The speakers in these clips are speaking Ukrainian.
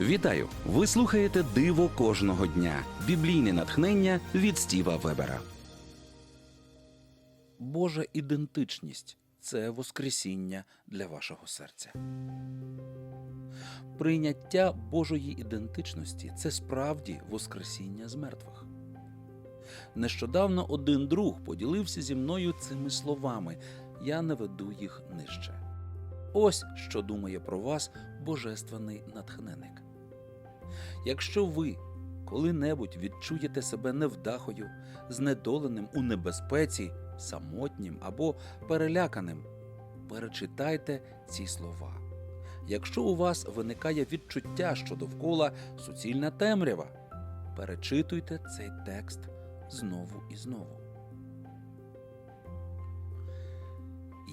Вітаю! Ви слухаєте Диво кожного дня. Біблійне натхнення від Стіва Вебера. Божа ідентичність це Воскресіння для вашого серця. Прийняття Божої ідентичності це справді Воскресіння з мертвих. Нещодавно один друг поділився зі мною цими словами. Я наведу їх нижче. Ось що думає про вас божественний натхненник. Якщо ви коли-небудь відчуєте себе невдахою, знедоленим у небезпеці, самотнім або переляканим, перечитайте ці слова. Якщо у вас виникає відчуття, що довкола суцільна темрява, перечитуйте цей текст знову і знову.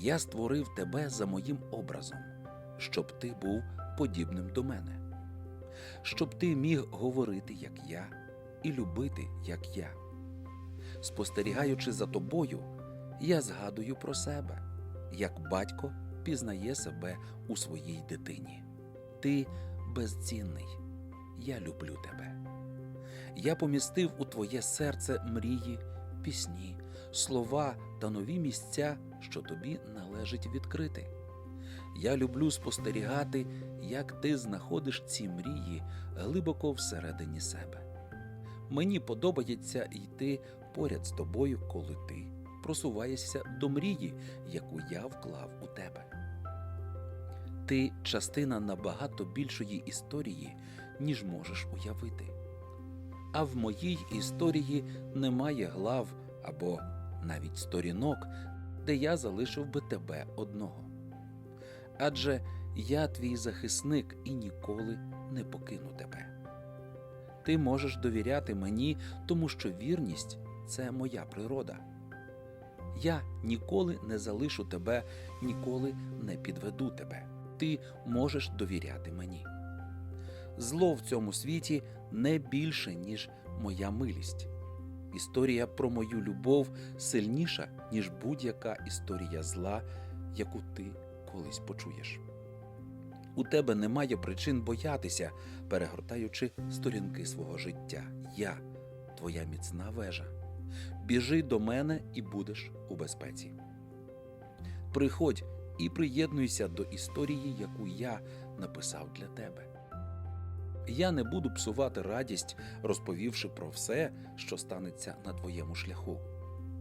Я створив тебе за моїм образом, щоб ти був подібним до мене, щоб ти міг говорити, як я, і любити, як я. Спостерігаючи за тобою, я згадую про себе, як батько пізнає себе у своїй дитині. Ти безцінний, я люблю тебе. Я помістив у твоє серце мрії, пісні, слова та нові місця, що тобі належить відкрити. Я люблю спостерігати, як ти знаходиш ці мрії глибоко всередині себе. Мені подобається йти поряд з тобою, коли ти просуваєшся до мрії, яку я вклав у тебе. Ти частина набагато більшої історії, ніж можеш уявити. А в моїй історії немає глав або навіть сторінок, де я залишив би тебе одного. Адже я твій захисник і ніколи не покину тебе. Ти можеш довіряти мені, тому що вірність це моя природа. Я ніколи не залишу тебе, ніколи не підведу тебе. Ти можеш довіряти мені. Зло в цьому світі не більше, ніж моя милість. Історія про мою любов сильніша, ніж будь-яка історія зла, яку ти колись почуєш. У тебе немає причин боятися, перегортаючи сторінки свого життя. Я твоя міцна вежа. Біжи до мене і будеш у безпеці. Приходь і приєднуйся до історії, яку я написав для тебе. Я не буду псувати радість, розповівши про все, що станеться на твоєму шляху.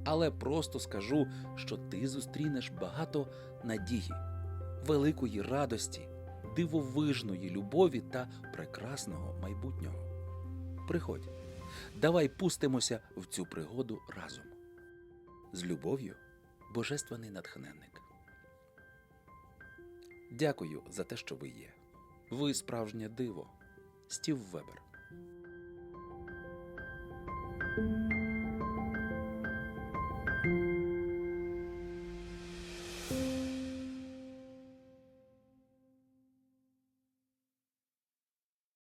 Але просто скажу, що ти зустрінеш багато надії, великої радості, дивовижної любові та прекрасного майбутнього. Приходь, давай пустимося в цю пригоду разом. З любов'ю, Божественний натхненник. Дякую за те, що ви є. Ви справжнє диво. Стів Вебер.